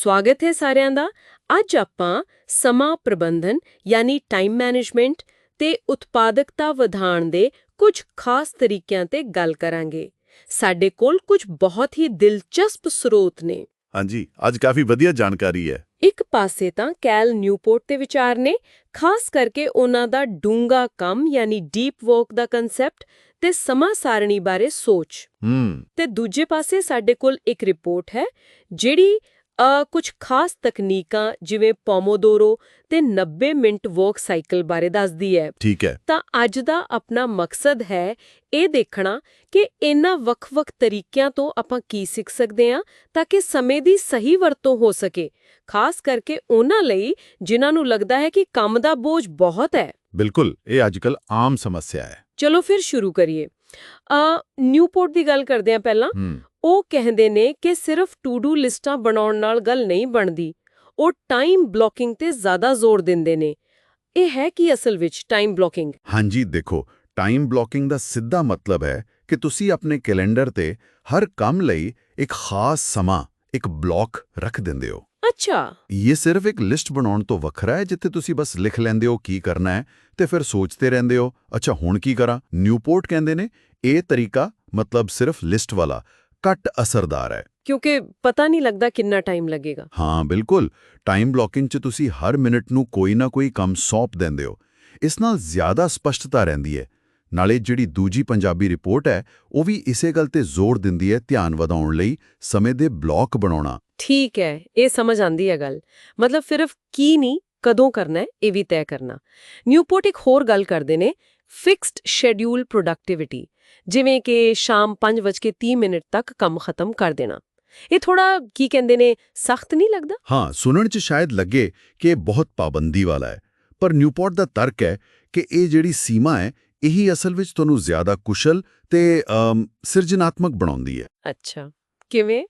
ਸਵਾਗਤ ਹੈ ਸਾਰਿਆਂ ਦਾ। ਅੱਜ ਆਪਾਂ ਸਮਾਂ ਪ੍ਰਬੰਧਨ ਯਾਨੀ ਟਾਈਮ ਮੈਨੇਜਮੈਂਟ ਤੇ ਉਤਪਾਦਕਤਾ ਵਧਾਉਣ ਦੇ ਕੁਝ ਖਾਸ ਤਰੀਕਿਆਂ ਤੇ ਗੱਲ ਕਰਾਂਗੇ। ਸਾਡੇ ਕੋਲ ਕੁਝ ਬਹੁਤ ਹੀ ਦਿਲਚਸਪ ਸਰੋਤ ਨੇ। ਹਾਂਜੀ ਅੱਜ ਕਾਫੀ ਵਧੀਆ ਜਾਣਕਾਰੀ ਹੈ। ਇੱਕ ਪਾਸੇ ਤਾਂ ਕੈਲ ਨਿਊਪੋਰਟ ਦੇ ਵਿਚਾਰ ਨੇ ਖਾਸ ਕਰਕੇ ਉਹਨਾਂ ਦਾ ਡੂੰਗਾ ਕੰਮ ਯਾਨੀ ਡੀਪ ਵਰਕ ਦਾ ਕਨਸੈਪਟ ਤੇ ਸਮਾਂ ਸਾਰਣੀ ਬਾਰੇ ਸੋਚ। ਹੂੰ। ਤੇ ਦੂਜੇ ਪਾਸੇ ਸਾਡੇ ਕੋਲ ਇੱਕ ਰਿਪੋਰਟ ਹੈ ਜਿਹੜੀ ਕੁਝ ਖਾਸ ਤਕਨੀਕਾਂ ਜਿਵੇਂ ਪੋਮੋਦੋਰੋ ਤੇ 90 ਮਿੰਟ ਵਰਕ ਸਾਈਕਲ ਬਾਰੇ ਦੱਸਦੀ ਹੈ। ਠੀਕ ਹੈ। ਤਾਂ ਅੱਜ ਦਾ ਆਪਣਾ ਮਕਸਦ ਹੈ ਇਹ ਦੇਖਣਾ ਕਿ ਇਹਨਾਂ ਵੱਖ-ਵੱਖ ਤਰੀਕਿਆਂ ਤੋਂ ਆਪਾਂ ਕੀ ਸਿੱਖ ਸਕਦੇ ਹਾਂ ਤਾਂ ਕਿ ਸਮੇਂ ਦੀ ਸਹੀ ਵਰਤੋਂ ਹੋ ਸਕੇ ਖਾਸ ਕਰਕੇ ਉਹਨਾਂ ਲਈ ਜਿਨ੍ਹਾਂ ਨੂੰ ਲੱਗਦਾ ਹੈ ਕਿ ਕੰਮ ਦਾ ਬੋਝ ਬਹੁਤ ਹੈ। ਬਿਲਕੁਲ ਇਹ ਅੱਜਕੱਲ ਆਮ ਸਮੱਸਿਆ ਹੈ। ਚਲੋ ਫਿਰ ਸ਼ੁਰੂ ਕਰੀਏ। ਅ ਨਿਊਪੋਰਟ ਦੀ ਗੱਲ ਕਰਦੇ ਹਾਂ ਪਹਿਲਾਂ। ਉਹ ਕਹਿੰਦੇ ਨੇ ਕਿ ਸਿਰਫ ਟੂ ਡੂ ਲਿਸਟਾਂ ਬਣਾਉਣ ਨਾਲ ਗੱਲ ਨਹੀਂ ਬਣਦੀ ਉਹ ਟਾਈਮ ਬਲੌਕਿੰਗ ਤੇ ਜ਼ਿਆਦਾ ਜ਼ੋਰ ਦਿੰਦੇ ਨੇ। ਇਹ ਹੈ ਕੀ ਅਸਲ ਵਿੱਚ ਟਾਈਮ ਬਲੌਕਿੰਗ? ਹਾਂਜੀ ਦੇਖੋ ਟਾਈਮ ਬਲੌਕਿੰਗ ਦਾ ਸਿੱਧਾ ਮਤਲਬ ਹੈ ਕਿ ਤੁਸੀਂ ਆਪਣੇ ਕੈਲੰਡਰ ਤੇ ਹਰ ਕੰਮ ਲਈ ਇੱਕ ਖਾਸ ਸਮਾਂ ਇੱਕ ਬਲੌਕ ਰੱਖ ਦਿੰਦੇ ਹੋ। ਅੱਛਾ। ਇਹ ਸਿਰਫ ਇੱਕ ਲਿਸਟ ਬਣਾਉਣ ਤੋਂ ਵੱਖਰਾ ਹੈ ਜਿੱਥੇ ਤੁਸੀਂ ਬਸ ਲਿਖ ਲੈਂਦੇ ਹੋ ਕੀ ਕਰਨਾ ਹੈ ਤੇ ਫਿਰ ਸੋਚਦੇ ਰਹਿੰਦੇ ਹੋ ਅੱਛਾ ਹੁਣ ਕੀ ਕਰਾਂ? ਨਿਊਪੋਰਟ ਕਹਿੰਦੇ ਨੇ ਇਹ ਤਰੀਕਾ ਮਤਲਬ ਸਿਰਫ ਲਿਸਟ ਵਾਲਾ ਘੱਟ ਅਸਰਦਾਰ ਹੈ। ਕਿਉਂਕਿ ਪਤਾ ਨਹੀਂ ਲੱਗਦਾ ਕਿੰਨਾ ਟਾਈਮ ਲੱਗੇਗਾ। ਹਾਂ ਬਿਲਕੁਲ। ਟਾਈਮ ਬਲੌਕਿੰਗ 'ਚ ਤੁਸੀਂ ਹਰ ਮਿੰਟ ਨੂੰ ਕੋਈ ਨਾ ਕੋਈ ਕੰਮ ਸੌਂਪ ਦਿੰਦੇ ਹੋ। ਇਸ ਨਾਲ ਜ਼ਿਆਦਾ ਸਪਸ਼ਟਤਾ ਰਹਿੰਦੀ ਹੈ। ਨਾਲੇ ਜਿਹੜੀ ਦੂਜੀ ਪੰਜਾਬੀ ਰਿਪੋਰਟ ਹੈ ਉਹ ਵੀ ਇਸੇ ਗੱਲ ਤੇ ਜ਼ੋਰ ਦਿੰਦੀ ਹੈ ਧਿਆਨ ਵਧਾਉਣ ਲਈ ਸਮੇਂ ਦੇ ਬਲੌਕ ਬਣਾਉਣਾ। ਠੀਕ ਹੈ ਇਹ ਸਮਝ ਆਂਦੀ ਹੈ ਗੱਲ। ਮਤਲਬ ਸਿਰਫ ਕੀ ਨਹੀਂ ਕਦੋਂ ਕਰਨਾ ਹੈ ਇਹ ਵੀ ਤੈਅ ਕਰਨਾ। ਨਿਊਪੋਰਟ ਇੱਕ ਹੋਰ ਗੱਲ ਕਰਦੇ ਨੇ ਫਿਕਸਡ ਸ਼ੈਡਿਊਲ ਪ੍ਰੋਡਕਟਿਵਿਟੀ ਜਿਵੇਂ ਕਿ ਸ਼ਾਮ 5:30 ਮਿੰਟ ਤੱਕ ਕੰਮ ਖਤਮ ਕਰ ਦੇਣਾ। ਇਹ ਥੋੜਾ ਕੀ ਕਹਿੰਦੇ ਨੇ ਸਖਤ ਨਹੀਂ ਲੱਗਦਾ? ਹਾਂ ਸੁਣਨ 'ਚ ਸ਼ਾਇਦ ਲੱਗੇ ਕਿ ਇਹ ਬਹੁਤ ਪਾਬੰਦੀ ਵਾਲਾ ਹੈ ਪਰ ਨਿਊਪੋਰਟ ਦਾ ਤਰਕ ਹੈ ਕਿ ਇਹ ਜਿਹੜੀ ਸੀਮਾ ਹੈ ਇਹੀ ਅਸਲ ਵਿੱਚ ਤੁਹਾਨੂੰ ਜ਼ਿਆਦਾ ਕੁਸ਼ਲ ਤੇ ਸਿਰਜਣਾਤਮਕ ਬਣਾਉਂਦੀ ਹੈ। ਅੱਛਾ ਕਿਵੇਂ?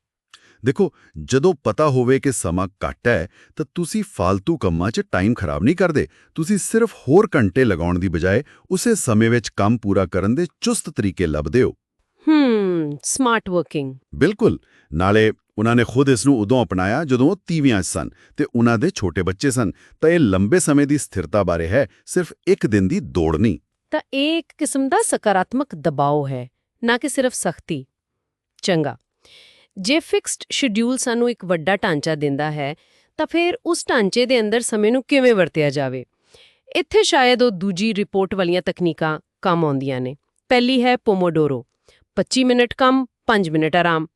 ਦੇਖੋ ਜਦੋਂ ਪਤਾ ਹੋਵੇ ਕਿ ਸਮਾਂ ਘੱਟ ਹੈ ਤਾਂ ਤੁਸੀਂ ਫालतू ਕੰਮਾਂ 'ਚ ਟਾਈਮ ਖਰਾਬ ਨਹੀਂ ਕਰਦੇ। ਤੁਸੀਂ ਸਿਰਫ ਹੋਰ ਘੰਟੇ ਲਗਾਉਣ ਦੀ ਬਜਾਏ ਉਸੇ ਸਮੇਂ ਵਿੱਚ ਕੰਮ ਪੂਰਾ ਕਰਨ ਦੇ ਚੁਸਤ ਤਰੀਕੇ ਲੱਭਦੇ ਹੋ। ਹਮ ਸਮਾਰਟ ਵਰਕਿੰਗ ਬਿਲਕੁਲ। ਨਾਲੇ ਉਹਨਾਂ ਨੇ ਖੁਦ ਇਸ ਨੂੰ ਉਦੋਂ ਅਪਣਾਇਆ ਜਦੋਂ ਉਹ ਤੀਵੀਆਂ ਸਨ ਤੇ ਉਹਨਾਂ ਦੇ ਛੋਟੇ ਬੱਚੇ ਸਨ। ਤਾਂ ਇਹ ਲੰਬੇ ਸਮੇਂ ਦੀ ਸਥਿਰਤਾ ਬਾਰੇ ਹੈ ਸਿਰਫ ਇੱਕ ਦਿਨ ਦੀ ਦੌੜ ਨਹੀਂ। ਤਾਂ ਇਹ ਇੱਕ ਕਿਸਮ ਦਾ ਸਕਾਰਾਤਮਕ ਦਬਾਅ ਹੈ ਨਾ ਕਿ ਸਿਰਫ ਸਖਤੀ। ਚੰਗਾ। ਜੇ ਫਿਕਸਡ ਸ਼ੈਡਿਊਲ ਸਾਨੂੰ ਇੱਕ ਵੱਡਾ ਢਾਂਚਾ ਦਿੰਦਾ ਹੈ ਤਾਂ ਫਿਰ ਉਸ ਢਾਂਚੇ ਦੇ ਅੰਦਰ ਸਮੇਂ ਨੂੰ ਕਿਵੇਂ ਵਰਤਿਆ ਜਾਵੇ? ਇੱਥੇ ਸ਼ਾਇਦ ਉਹ ਦੂਜੀ ਰਿਪੋਰਟ ਵਾਲੀਆਂ ਤਕਨੀਕਾਂ ਕੰਮ ਆਉਂਦੀਆਂ ਨੇ। ਪਹਿਲੀ ਹੈ ਪੋਮੋਡੋਰੋ 25 ਮਿੰਟ ਕੰਮ 5 ਮਿੰਟ ਆਰਾਮ।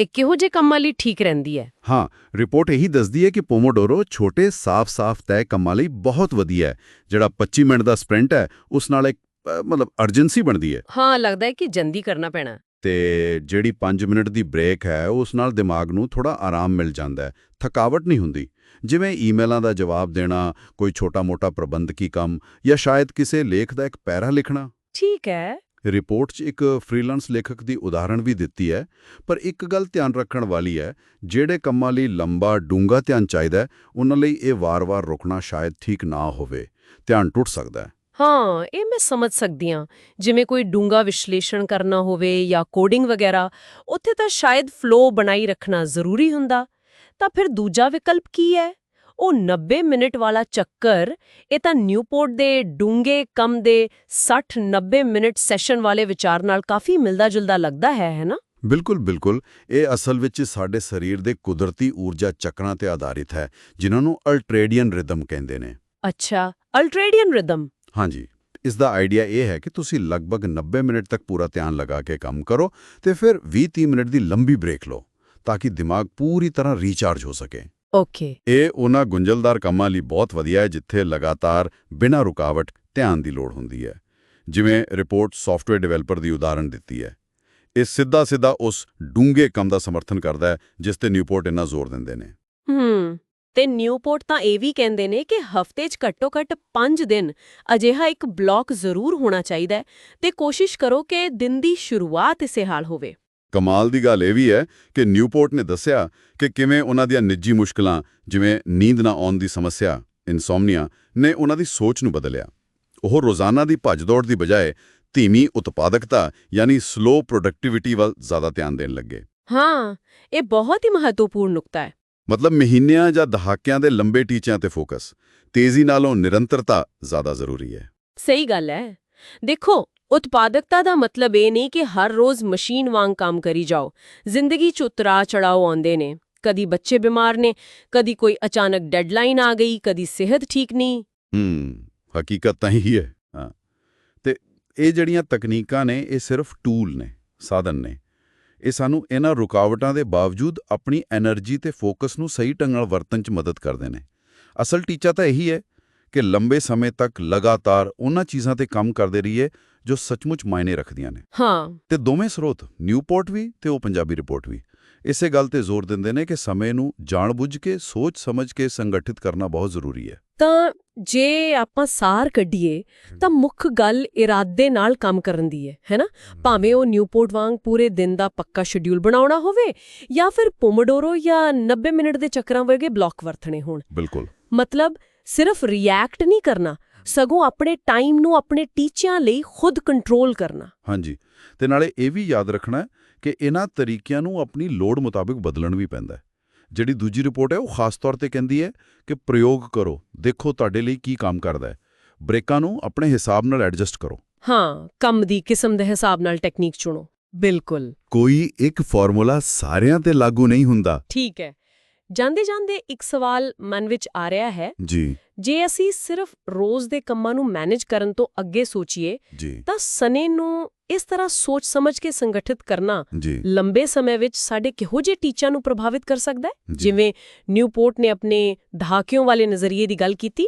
ਇਹ ਕਿਹੋ ਜਿਹੇ ਕੰਮਾਂ ਲਈ ਠੀਕ ਰਹਿੰਦੀ ਹੈ? ਹਾਂ ਰਿਪੋਰਟ ਇਹੀ ਦੱਸਦੀ ਹੈ ਕਿ ਪੋਮੋਡੋਰੋ ਛੋਟੇ ਸਾਫ਼-ਸਾਫ਼ ਤੈਅ ਕੰਮਾਂ ਲਈ ਬਹੁਤ ਵਧੀਆ ਹੈ। ਜਿਹੜਾ 25 ਮਿੰਟ ਦਾ ਸਪ੍ਰਿੰਟ ਹੈ ਉਸ ਨਾਲ ਇੱਕ ਮਤਲਬ ਅਰਜੈਂਸੀ ਬਣਦੀ ਹੈ। ਹਾਂ ਲੱਗਦਾ ਹੈ ਕਿ ਜਲਦੀ ਕਰਨਾ ਪੈਣਾ। ਤੇ ਜਿਹੜੀ 5 ਮਿੰਟ ਦੀ ਬ੍ਰੇਕ ਹੈ ਉਸ ਨਾਲ ਦਿਮਾਗ ਨੂੰ ਥੋੜਾ ਆਰਾਮ ਮਿਲ ਜਾਂਦਾ ਹੈ। ਥਕਾਵਟ ਨਹੀਂ ਹੁੰਦੀ। ਜਿਵੇਂ ਈਮੇਲਾਂ ਦਾ ਜਵਾਬ ਦੇਣਾ ਕੋਈ ਛੋਟਾ-ਮੋਟਾ ਪ੍ਰਬੰਧਕੀ ਕੰਮ ਜਾਂ ਸ਼ਾਇਦ ਕਿਸੇ ਲੇਖ ਦਾ ਇੱਕ ਪੈਰਾ ਲਿਖਣਾ। ਠੀਕ ਹੈ। ਰਿਪੋਰਟ 'ਚ ਇੱਕ ਫ੍ਰੀਲਾਂਸ ਲੇਖਕ ਦੀ ਉਦਾਹਰਣ ਵੀ ਦਿੱਤੀ ਹੈ ਪਰ ਇੱਕ ਗੱਲ ਧਿਆਨ ਰੱਖਣ ਵਾਲੀ ਹੈ ਜਿਹੜੇ ਕੰਮਾਂ ਲਈ ਲੰਬਾ ਡੂੰਘਾ ਧਿਆਨ ਚਾਹੀਦਾ ਉਹਨਾਂ ਲਈ ਇਹ ਵਾਰ-ਵਾਰ ਰੁਕਣਾ ਸ਼ਾਇਦ ਠੀਕ ਨਾ ਹੋਵੇ। ਧਿਆਨ ਟੁੱਟ ਸਕਦਾ ਹੈ। ਹਾਂ ਇਹ ਮੈਂ ਸਮਝ ਸਕਦੀ ਹਾਂ। ਜਿਵੇਂ ਕੋਈ ਡੂੰਗਾ ਵਿਸ਼ਲੇਸ਼ਣ ਕਰਨਾ ਹੋਵੇ ਜਾਂ ਕੋਡਿੰਗ ਵਗੈਰਾ ਉੱਥੇ ਤਾਂ ਸ਼ਾਇਦ ਫਲੋ ਬਣਾਈ ਰੱਖਣਾ ਜ਼ਰੂਰੀ ਹੁੰਦਾ। ਤਾਂ ਫਿਰ ਦੂਜਾ ਵਿਕਲਪ ਕੀ ਹੈ? ਉਹ 90 ਮਿੰਟ ਵਾਲਾ ਚੱਕਰ ਇਹ ਤਾਂ ਨਿਊਪੋਰਟ ਦੇ ਡੂੰਗੇ ਕੰਮ ਦੇ 60-90 ਮਿੰਟ ਸੈਸ਼ਨ ਵਾਲੇ ਵਿਚਾਰ ਨਾਲ ਕਾਫੀ ਮਿਲਦਾ ਜੁਲਦਾ ਲੱਗਦਾ ਹੈ ਹੈ ਨਾ? ਬਿਲਕੁਲ ਬਿਲਕੁਲ। ਇਹ ਅਸਲ ਵਿੱਚ ਸਾਡੇ ਸਰੀਰ ਦੇ ਕੁਦਰਤੀ ਊਰਜਾ ਚੱਕਰਾਂ ਤੇ ਆਧਾਰਿਤ ਹੈ ਜਿਨ੍ਹਾਂ ਨੂੰ ਅਲਟ੍ਰੇਡੀਅਨ ਰਿਦਮ ਕਹਿੰਦੇ ਨੇ। ਅੱਛਾ ਅਲਟ੍ਰੇਡੀਅਨ ਰਿਦਮ। ਹਾਂਜੀ। ਇਸ ਦਾ ਆਈਡੀਆ ਇਹ ਹੈ ਕਿ ਤੁਸੀਂ ਲਗਭਗ 90 ਮਿੰਟ ਤੱਕ ਪੂਰਾ ਧਿਆਨ ਲਗਾ ਕੇ ਕੰਮ ਕਰੋ ਤੇ ਫਿਰ 20-30 ਮਿੰਟ ਦੀ ਲੰਬੀ ਬ੍ਰੇਕ ਲਓ ਤਾਂ ਕਿ ਦਿਮਾਗ ਪੂਰੀ ਤਰ੍ਹਾਂ ਰੀਚਾਰਜ ਹੋ ਸਕੇ। ਓਕੇ ਇਹ ਉਹਨਾਂ ਗੁੰਝਲਦਾਰ ਕੰਮਾਂ ਲਈ ਬਹੁਤ ਵਧੀਆ ਹੈ ਜਿੱਥੇ ਲਗਾਤਾਰ ਬਿਨਾਂ ਰੁਕਾਵਟ ਧਿਆਨ ਦੀ ਲੋੜ ਹੁੰਦੀ ਹੈ। ਜਿਵੇਂ ਰਿਪੋਰਟ ਸੌਫਟਵੇਅਰ ਡਿਵੈਲਪਰ ਦੀ ਉਦਾਹਰਣ ਦਿੱਤੀ ਹੈ। ਇਹ ਸਿੱਧਾ ਸਿੱਧਾ ਉਸ ਡੂੰਘੇ ਕੰਮ ਦਾ ਸਮਰਥਨ ਕਰਦਾ ਹੈ ਜਿਸ ਤੇ ਨਿਊਪੋਰਟ ਇੰਨਾ ਜ਼ੋਰ ਦਿੰਦੇ ਨੇ। ਹੂੰ। ਤੇ ਨਿਊਪੋਰਟ ਤਾਂ ਇਹ ਵੀ ਕਹਿੰਦੇ ਨੇ ਕਿ ਹਫ਼ਤੇ 'ਚ ਘੱਟੋ-ਘੱਟ 5 ਦਿਨ ਅਜਿਹਾ ਇੱਕ ਬਲੌਕ ਜ਼ਰੂਰ ਹੋਣਾ ਚਾਹੀਦਾ ਤੇ ਕੋਸ਼ਿਸ਼ ਕਰੋ ਕਿ ਦਿਨ ਦੀ ਸ਼ੁਰੂਆਤ ਇਸੇ ਹਾਲ ਹੋਵੇ। ਕਮਾਲ ਦੀ ਗੱਲ ਇਹ ਵੀ ਹੈ ਕਿ ਨਿਊਪੋਰਟ ਨੇ ਦੱਸਿਆ ਕਿ ਕਿਵੇਂ ਉਹਨਾਂ ਦੀਆਂ ਨਿੱਜੀ ਮੁਸ਼ਕਲਾਂ ਜਿਵੇਂ ਨੀਂਦ ਨਾ ਆਉਣ ਦੀ ਸਮੱਸਿਆ ਇਨਸੋਮਨੀਆ ਨੇ ਉਹਨਾਂ ਦੀ ਸੋਚ ਨੂੰ ਬਦਲਿਆ। ਉਹ ਰੋਜ਼ਾਨਾ ਦੀ ਭੱਜ-ਦੌੜ ਦੀ ਬਜਾਏ ਧੀਮੀ ਉਤਪਾਦਕਤਾ ਯਾਨੀ ਸਲੋ ਪ੍ਰੋਡਕਟਿਵਿਟੀ ਵੱਲ ਜ਼ਿਆਦਾ ਧਿਆਨ ਦੇਣ ਲੱਗੇ। ਹਾਂ ਇਹ ਬਹੁਤ ਹੀ ਮਹੱਤਵਪੂਰਨ ਨੁਕਤਾ ਹੈ। ਮਤਲਬ ਮਹੀਨਿਆਂ ਜਾਂ ਦਹਾਕਿਆਂ ਦੇ ਲੰਬੇ ਟੀਚਿਆਂ ਤੇ ਫੋਕਸ। ਤੇਜ਼ੀ ਨਾਲੋਂ ਨਿਰੰਤਰਤਾ ਜ਼ਿਆਦਾ ਜ਼ਰੂਰੀ ਹੈ। ਸਹੀ ਗੱਲ ਹੈ। ਦੇਖੋ ਉਤਪਾਦਕਤਾ ਦਾ ਮਤਲਬ ਇਹ ਨਹੀਂ ਕਿ ਹਰ ਰੋਜ਼ ਮਸ਼ੀਨ ਵਾਂਗ ਕੰਮ ਕਰੀ ਜਾਓ। ਜ਼ਿੰਦਗੀ 'ਚ ਉਤਰਾ ਚੜਾਓ ਆਉਂਦੇ ਨੇ। ਕਦੀ ਬੱਚੇ ਬਿਮਾਰ ਨੇ ਕਦੀ ਕੋਈ ਅਚਾਨਕ ਡੈਡਲਾਈਨ ਆ ਗਈ ਕਦੀ ਸਿਹਤ ਠੀਕ ਨਹੀਂ। ਹੂੰ ਹਕੀਕਤ ਤਾਂ ਹੈ। ਹਾਂ। ਤੇ ਇਹ ਜਿਹੜੀਆਂ ਤਕਨੀਕਾਂ ਨੇ ਇਹ ਸਿਰਫ ਟੂਲ ਨੇ ਸਾਧਨ ਨੇ। ਇਹ ਸਾਨੂੰ ਇਹਨਾਂ ਰੁਕਾਵਟਾਂ ਦੇ ਬਾਵਜੂਦ ਆਪਣੀ એનર્ਜੀ ਤੇ ਫੋਕਸ ਨੂੰ ਸਹੀ ਢੰਗ ਨਾਲ ਵਰਤਣ 'ਚ ਮਦਦ ਕਰਦੇ ਨੇ। ਅਸਲ ਟੀਚਾ ਤਾਂ ਇਹੀ ਹੈ ਕਿ ਲੰਬੇ ਸਮੇਂ ਤੱਕ ਲਗਾਤਾਰ ਉਹਨਾਂ ਚੀਜ਼ਾਂ ਤੇ ਕੰਮ ਕਰਦੇ ਰਹੀਏ ਜੋ ਸੱਚਮੁੱਚ ਮਾਇਨੇ ਰੱਖਦੀਆਂ ਨੇ। ਹਾਂ। ਤੇ ਦੋਵੇਂ ਸਰੋਤ ਨਿਊਪੋਰਟ ਵੀ ਤੇ ਉਹ ਪੰਜਾਬੀ ਰਿਪੋਰਟ ਵੀ। ਇਸੇ ਗੱਲ ਤੇ ਜ਼ੋਰ ਦਿੰਦੇ ਨੇ ਕਿ ਸਮੇਂ ਨੂੰ ਜਾਣਬੁੱਝ ਕੇ ਸੋਚ ਸਮਝ ਕੇ ਸੰਗਠਿਤ ਕਰਨਾ ਬਹੁਤ ਜ਼ਰੂਰੀ ਹੈ। ਤਾਂ ਜੇ ਆਪਾਂ ਸਾਰ ਕੱਢੀਏ ਤਾਂ ਮੁੱਖ ਗੱਲ ਇਰਾਦੇ ਨਾਲ ਕੰਮ ਕਰਨ ਦੀ ਹੈ ਹੈਨਾ ਭਾਵੇਂ ਉਹ ਨਿਊਪੋਰਟ ਵਾਂਗ ਪੂਰੇ ਦਿਨ ਦਾ ਪੱਕਾ ਸ਼ਡਿਊਲ ਬਣਾਉਣਾ ਹੋਵੇ ਜਾਂ ਫਿਰ ਪੋਮੋਡੋਰੋ ਜਾਂ 90 ਮਿੰਟ ਦੇ ਚੱਕਰਾਂ ਵਰਗੇ ਬਲੌਕ ਵਰਤਣੇ ਹੋਣ। ਬਿਲਕੁਲ। ਮਤਲਬ ਸਿਰਫ ਰਿਐਕਟ ਨਹੀਂ ਕਰਨਾ ਸਗੋਂ ਆਪਣੇ ਟਾਈਮ ਨੂੰ ਆਪਣੇ ਟੀਚਿਆਂ ਲਈ ਖੁਦ ਕੰਟਰੋਲ ਕਰਨਾ। ਹਾਂਜੀ। ਤੇ ਨਾਲੇ ਇਹ ਵੀ ਯਾਦ ਰੱਖਣਾ ਕਿ ਇਹਨਾਂ ਤਰੀਕਿਆਂ ਨੂੰ ਆਪਣੀ ਲੋੜ ਮੁਤਾਬਿਕ ਬਦਲਣ ਵੀ ਪੈਂਦਾ ਜਿਹੜੀ ਦੂਜੀ ਰਿਪੋਰਟ ਹੈ ਉਹ ਖਾਸ ਤੌਰ ਤੇ ਕਹਿੰਦੀ ਹੈ ਕਿ ਪ੍ਰਯੋਗ ਕਰੋ ਦੇਖੋ ਤੁਹਾਡੇ ਲਈ ਕੀ ਕੰਮ ਕਰਦਾ ਹੈ। ਬ੍ਰੇਕਾਂ ਨੂੰ ਆਪਣੇ ਹਿਸਾਬ ਨਾਲ ਐਡਜਸਟ ਕਰੋ। ਹਾਂ ਕੰਮ ਦੀ ਕਿਸਮ ਦੇ ਹਿਸਾਬ ਨਾਲ ਟੈਕਨੀਕ ਚੁਣੋ। ਬਿਲਕੁਲ। ਕੋਈ ਇੱਕ ਫਾਰਮੂਲਾ ਸਾਰਿਆਂ ਤੇ ਲਾਗੂ ਨਹੀਂ ਹੁੰਦਾ। ਠੀਕ ਹੈ। ਜਾਂਦੇ ਜਾਂਦੇ ਇੱਕ ਸਵਾਲ ਮਨ ਵਿੱਚ ਆ ਰਿਹਾ ਹੈ। ਜੀ। ਜੇ ਅਸੀਂ ਸਿਰਫ ਰੋਜ਼ ਦੇ ਕੰਮਾਂ ਨੂੰ ਮੈਨੇਜ ਕਰਨ ਤੋਂ ਅੱਗੇ ਸੋਚੀਏ ਤਾਂ ਸਨੇ ਨੂੰ ਇਸ ਤਰ੍ਹਾਂ ਸੋਚ ਸਮਝ ਕੇ ਸੰਗਠਿਤ ਕਰਨਾ ਲੰਬੇ ਸਮੇਂ ਵਿੱਚ ਸਾਡੇ ਕਿਹੋ ਜਿਹੇ ਟੀਚਿਆਂ ਨੂੰ ਪ੍ਰਭਾਵਿਤ ਕਰ ਸਕਦਾ ਹੈ। ਜਿਵੇਂ ਨਿਊਪੋਰਟ ਨੇ ਆਪਣੇ ਦਹਾਕਿਆਂ ਵਾਲੇ ਨਜ਼ਰੀਏ ਦੀ ਗੱਲ ਕੀਤੀ।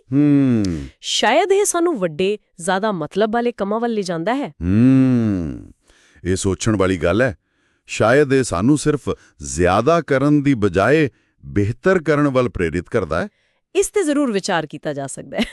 ਸ਼ਾਇਦ ਇਹ ਸਾਨੂੰ ਵੱਡੇ ਜ਼ਿਆਦਾ ਮਤਲਬ ਵਾਲੇ ਕੰਮਾਂ ਵੱਲ ਲੈ ਜਾਂਦਾ ਹੈ। ਹੂੰ। ਇਹ ਸੋਚਣ ਵਾਲੀ ਗੱਲ ਹੈ। ਸ਼ਾਇਦ ਇਹ ਸਾਨੂੰ ਸਿਰਫ ਜ਼ਿਆਦਾ ਕਰਨ ਦੀ ਬਜਾਏ ਬਿਹਤਰ ਕਰਨ ਵੱਲ ਪ੍ਰੇਰਿਤ ਕਰਦਾ ਹੈ? ਇਸ ਤੇ ਜ਼ਰੂਰ ਵਿਚਾਰ ਕੀਤਾ ਜਾ ਸਕਦਾ ਹੈ।